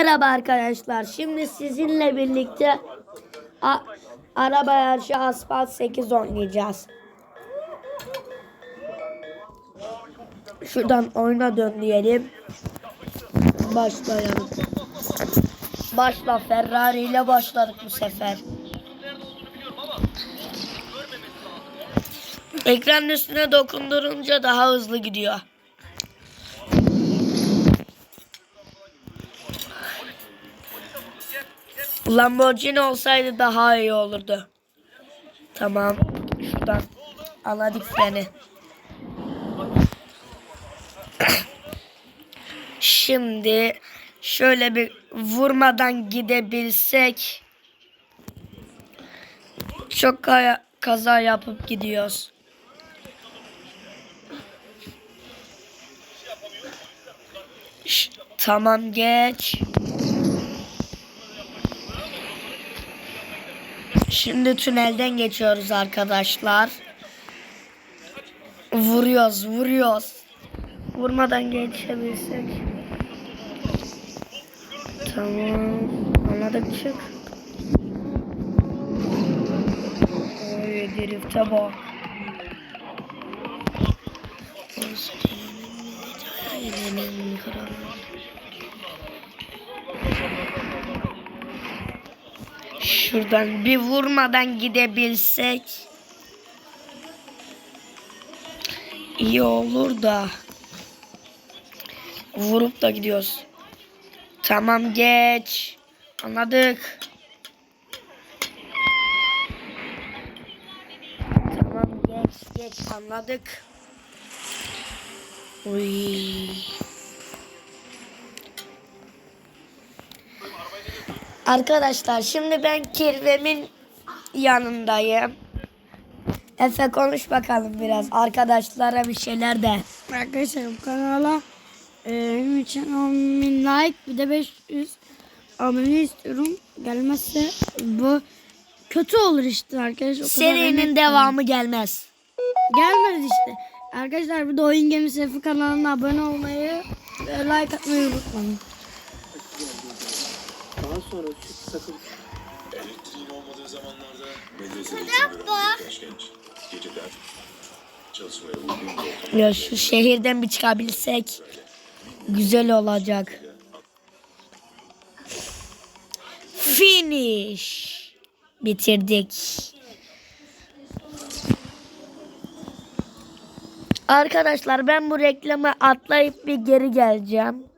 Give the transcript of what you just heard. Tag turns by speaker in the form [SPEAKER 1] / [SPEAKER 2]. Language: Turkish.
[SPEAKER 1] Merhaba arkadaşlar. Şimdi sizinle birlikte araba yarışı asfalt 8 oynayacağız. Şuradan oyuna dön diyelim. Başlayalım. Başla Ferrari ile başladık bu sefer. Ekranın üstüne dokundurunca daha hızlı gidiyor. Lamborghini olsaydı daha iyi olurdu. Tamam. Şuradan anladık seni. Şimdi şöyle bir vurmadan gidebilsek çok kaza yapıp gidiyoruz. Tamam geç. Şimdi tünelden geçiyoruz arkadaşlar. Vuruyoruz, vuruyoruz. Vurmadan geçebilsek. Tamam. Anladık çık. Oy drifte bak. Şuradan bir vurmadan gidebilsek iyi olur da vurup da gidiyoruz. Tamam geç. Anladık. Tamam geç geç anladık. Uy. Arkadaşlar şimdi ben kirvemin yanındayım. Efe konuş bakalım biraz. Arkadaşlara bir şeyler de.
[SPEAKER 2] Arkadaşlar bu kanala e, benim için 10 bin like bir de 500 abone istiyorum. Gelmezse bu kötü olur işte arkadaşlar. O
[SPEAKER 1] Serinin devamı gelmez.
[SPEAKER 2] Gelmedi işte. Arkadaşlar bir de Oyun Gemisi Efe kanalına abone olmayı ve like atmayı unutmayın.
[SPEAKER 3] Daha sonra şu sakın
[SPEAKER 4] Elektriğin olmadığı zamanlarda birkaç genç geceler çalışmaya uygun bir
[SPEAKER 1] Ya şu şehirden bir çıkabilsek güzel olacak. Finish. Bitirdik. Arkadaşlar ben bu reklamı atlayıp bir geri geleceğim.